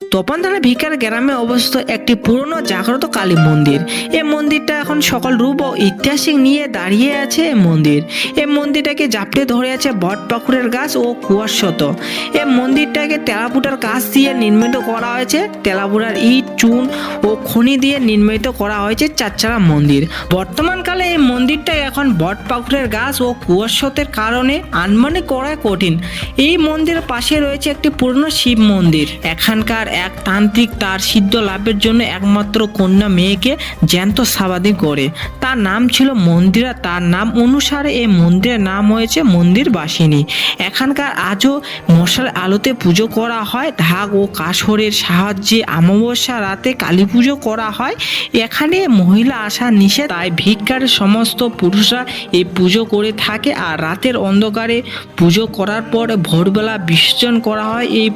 তপন থানা ভিকার গ্রামে অবস্থিত একটি পুরনো জাগ্রত কালী মন্দির। এই মন্দিরটা এখন সকল রূপ ও ঐতিহাসিক নিয়ে দাঁড়িয়ে আছে এই মন্দির। এই মন্দিরটাকে জাপটে ধরে আছে বট পাকুড়ের গাছ ও কুয়াশত এই মন্দিরটাকে তেলাপুটার গাছ দিয়ে নির্মিত করা হয়েছে। তেলাপুটার ইট, চুন ও খনি দিয়ে নির্মিত করা হয়েছে চারচারা মন্দির। বর্তমানকালে এই মন্দিরটা এখন বট পাকুড়ের গাছ ও কুয়াশতের কারণে আনমানে করা কঠিন। এই মন্দিরের পাশে রয়েছে একটি পুরনো শিব মন্দির। এখানকার এক তান্ত্রিক তার সিদ্ধ লাভের জন্য একমাত্র কন্যা মেয়েকে জ্যান্ত সাবাদি করে তার নাম ছিল মন্দিরা, তার নাম অনুসারে এই মন্দিরের নাম হয়েছে মন্দির বাসিনী। এখানকার আজও মশাল আলোতে পুজো করা হয়, ঢাক ও কাসরের সাহায্যে অমাবস্যা রাতে কালী পুজো করা হয়। এখানে মহিলা আসা নিষেধ, তাই ভিক্ষারের সমস্ত পুরুষরা এই পুজো করে থাকে। আর রাতের অন্ধকারে পুজো করার পর ভোরবেলা বিসর্জন করা হয় এই